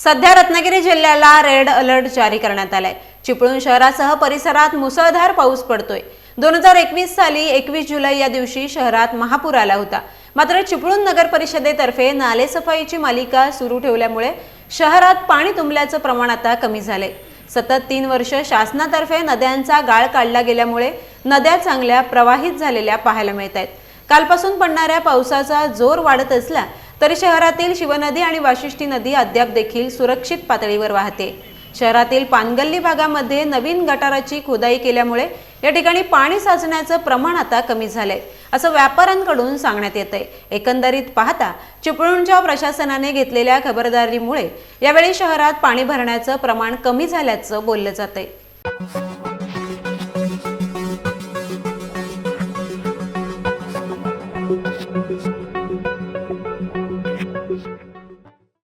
सध्या रत्नागिरी जिल्ह्याला red alert जारी करण्यात आलाय. चिपळूण शहरासह परिसरात मुसळधार पाऊस पडतोय. दोन हजार एकवीस साली एकवीस जुलै या दिवशी शहरात महापूर आला होता. मात्र चिपळूण नगर परिषदेतर्फे नालेसफाईची मालिका सुरू ठेवल्यामुळे शहरात पाणी तुंबल्याचं प्रमाण आता कमी झालंय. सतत तीन वर्ष शासनातर्फे नद्यांचा गाळ काढला गेल्यामुळे नद्या चांगल्या प्रवाहित झालेल्या पाहायला मिळत आहेत कालपासून पडणाऱ्या पावसाचा जोर वाढत असला तर शहरातील शिवनदी आणि वाशिष्ठी नदी अद्याप देखील सुरक्षित पातळीवर वाहते शहरातील पानगल्ली भागामध्ये नवीन गटाराची खोदाई केल्यामुळे या ठिकाणी पाणी साचण्याचं प्रमाण आता कमी झालंय असं व्यापाऱ्यांकडून सांगण्यात येत आहे एकंदरीत पाहता चिपळूणच्या प्रशासनाने घेतलेल्या खबरदारीमुळे यावेळी शहरात पाणी भरण्याचं प्रमाण कमी झाल्याचं बोललं जात आहे